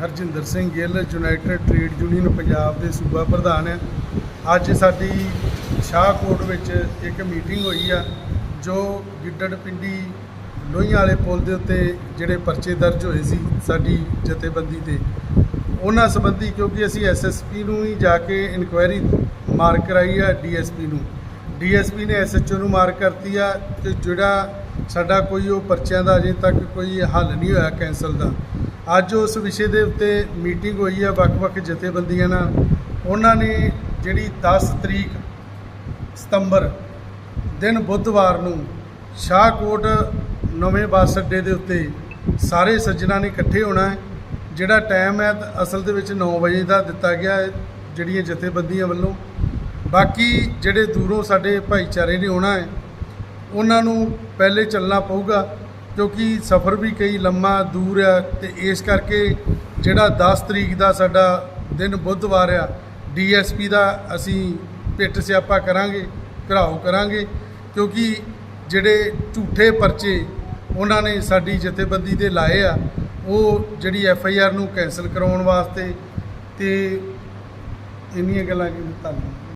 Harjinder Singh Gill, united trade union Punjab ਦੇ ਸੂਬਾ ਪ੍ਰਧਾਨ ਹੈ। ਅੱਜ ਸਾਡੀ ਸ਼ਾਹਕੋਟ ਵਿੱਚ ਇੱਕ ਮੀਟਿੰਗ ਹੋਈ ਆ, ਜੋ ਗਿੱਡੜ ਪਿੰਡੀ ਲੋਹੀਆਂ ਵਾਲੇ ਪੁਲ ਦੇ ਉੱਤੇ ਜਿਹੜੇ ਪਰਚੇ ਦਰਜ ਹੋਏ ਸੀ ਸਾਡੀ ਜਥੇਬੰਦੀ ਤੇ। ਉਹਨਾਂ ਸੰਬੰਧੀ ਕਿਉਂਕਿ ਅਸੀਂ ਐਸਐਸਪੀ ਨੂੰ ਹੀ ਜਾ ਕੇ ਇਨਕੁਆਇਰੀ ਮਾਰ ਕਰਾਈ ਆ ਡੀਐਸਪੀ ਨੂੰ। ਡੀਐਸਪੀ ਨੇ ਐਸਐਚਓ ਨੂੰ ਮਾਰ ਕਰਤੀ ਆ ਕਿ ਜਿਹੜਾ ਸਾਡਾ ਕੋਈ ਉਹ ਪਰਚਿਆਂ ਦਾ ਅਜੇ ਤੱਕ ਕੋਈ ਹੱਲ ਨਹੀਂ ਹੋਇਆ ਕੈਂਸਲ ਦਾ। ਅੱਜ ਉਸ ਵਿਸ਼ੇ ਦੇ ਉੱਤੇ ਮੀਟਿੰਗ ਹੋਈ ਆ ਵੱਖ-ਵੱਖ ਜਥੇਬੰਦੀਆਂ ਨਾਲ। ਉਹਨਾਂ ਨੇ ਜਿਹੜੀ 10 ਤਰੀਕ ਸਤੰਬਰ ਦਿਨ ਬੁੱਧਵਾਰ ਨੂੰ ਸ਼ਾਹਕੋਟ ਨਵੇਂ ਬੱਸ ਅੱਡੇ ਦੇ ਉੱਤੇ ਸਾਰੇ ਸੱਜਣਾ ਨੇ ਇਕੱਠੇ ਹੋਣਾ ਹੈ, ਜਿਹੜਾ ਟਾਈਮ ਹੈ ਅਸਲ ਦੇ ਵਿੱਚ 9 ਵਜੇ ਦਾ ਦਿੱਤਾ ਗਿਆ ਹੈ ਜਿਹੜੀਆਂ ਜਥੇਬੰਦੀਆਂ ਵੱਲੋਂ। ਬਾਕੀ ਜਿਹੜੇ ਦੂਰੋਂ ਸਾਡੇ ਭਾਈਚਾਰੇ ਨੇ ਆਉਣਾ ਹੈ, ਉਹਨਾਂ ਨੂੰ ਪਹਿਲੇ ਚੱਲਣਾ ਪਊਗਾ। ਕਿਉਂਕਿ ਸਫ਼ਰ ਵੀ ਕਈ ਲੰਮਾ, ਦੂਰ ਆ ਤੇ ਇਸ ਕਰਕੇ ਜਿਹੜਾ 10 ਤਰੀਕ ਦਾ ਸਾਡਾ ਦਿਨ ਬੁੱਧਵਾਰ ਆ, ਡੀਐਸਪੀ ਦਾ ਅਸੀਂ ਪਿੱਟ ਸਿਆਪਾ ਕਰਾਂਗੇ, ਘਰਾਓ ਕਰਾਂਗੇ, ਕਿਉਂਕਿ ਜਿਹੜੇ ਝੂਠੇ ਪਰਚੇ ਉਹਨਾਂ ਨੇ ਸਾਡੀ ਜਥੇਬੰਦੀ ਦੇ ਲਾਏ ਆ, ਉਹ ਜਿਹੜੀ ਐਫ ਆਈ ਆਰ ਨੂੰ ਕੈਨਸਲ ਕਰਾਉਣ ਵਾਸਤੇ ਤੇ ਇੰਨੀਆਂ ਗੱਲਾਂ ਕਿ ਧੰਨਵਾਦ